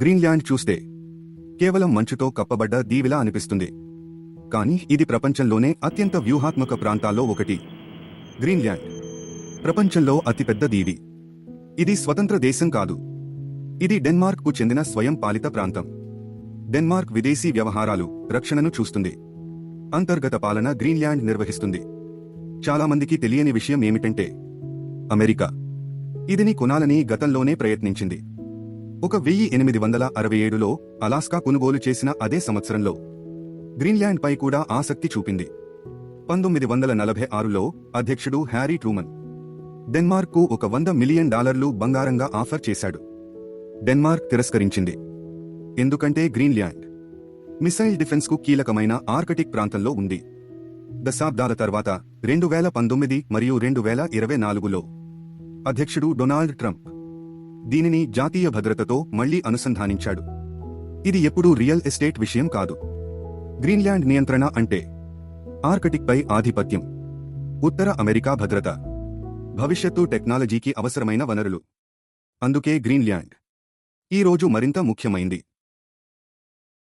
Greenland చూస్తే కేవలం మంచుతో కప్పబడ్డ దీవిలా అనిపిస్తుంది. కానీ ఇది ప్రపంచంలోనే అత్యంత వ్యూహాత్మక ప్రాంతాల్లో ఒకటి గ్రీన్లాండ్. ప్రపంచంలో అతిపెద్ద దీవి. ఇది స్వతంత్ర దేశం కాదు. ఇది డెన్మార్క్కు చెందిన స్వయం పాలిత ప్రాంతం. డెన్మార్క్ విదేశీ వ్యవహారాలు రక్షణను చూస్తుంది. అంతర్గత పాలన గ్రీన్లాండ్ నిర్వహిస్తుంది. చాలామందికి తెలియని విషయం ఏమిటంటే అమెరికా. ఇదిని కొనాలని గతంలోనే ప్రయత్నించింది. ఒక వెయ్యి ఎనిమిది వందల అరవై ఏడులో అలాస్కా కొనుగోలు చేసిన అదే సంవత్సరంలో గ్రీన్లాండ్పై కూడా ఆసక్తి చూపింది. పంతొమ్మిది వందల నలభై ఆరులో అధ్యక్షుడు హ్యారీ ట్రూమన్ డెన్మార్క్కు ఒక వంద మిలియన్ డాలర్లు బంగారంగా ఆఫర్ చేశాడు. డెన్మార్క్ తిరస్కరించింది. ఎందుకంటే గ్రీన్లాండ్ మిసైల్ డిఫెన్స్కు కీలకమైన ఆర్కటిక్ ప్రాంతంలో ఉంది. దశాబ్దాల తర్వాత రెండు వేల పంతొమ్మిది మరియు రెండు వేల ఇరవై నాలుగులో అధ్యక్షుడు డొనాల్డ్ ట్రంప్ దీనిని జాతీయ భద్రతతో మళ్ళీ అనుసంధానించాడు. ఇది ఎప్పుడూ రియల్ ఎస్టేట్ విషయం కాదు. గ్రీన్లాండ్ నియంత్రణ అంటే ఆర్కటిక్పై ఆధిపత్యం. ఉత్తర అమెరికా భద్రత. భవిష్యత్తు టెక్నాలజీకి అవసరమైన వనరులు. అందుకే గ్రీన్లాండ్. ఈ రోజు మరింత ముఖ్యమైంది.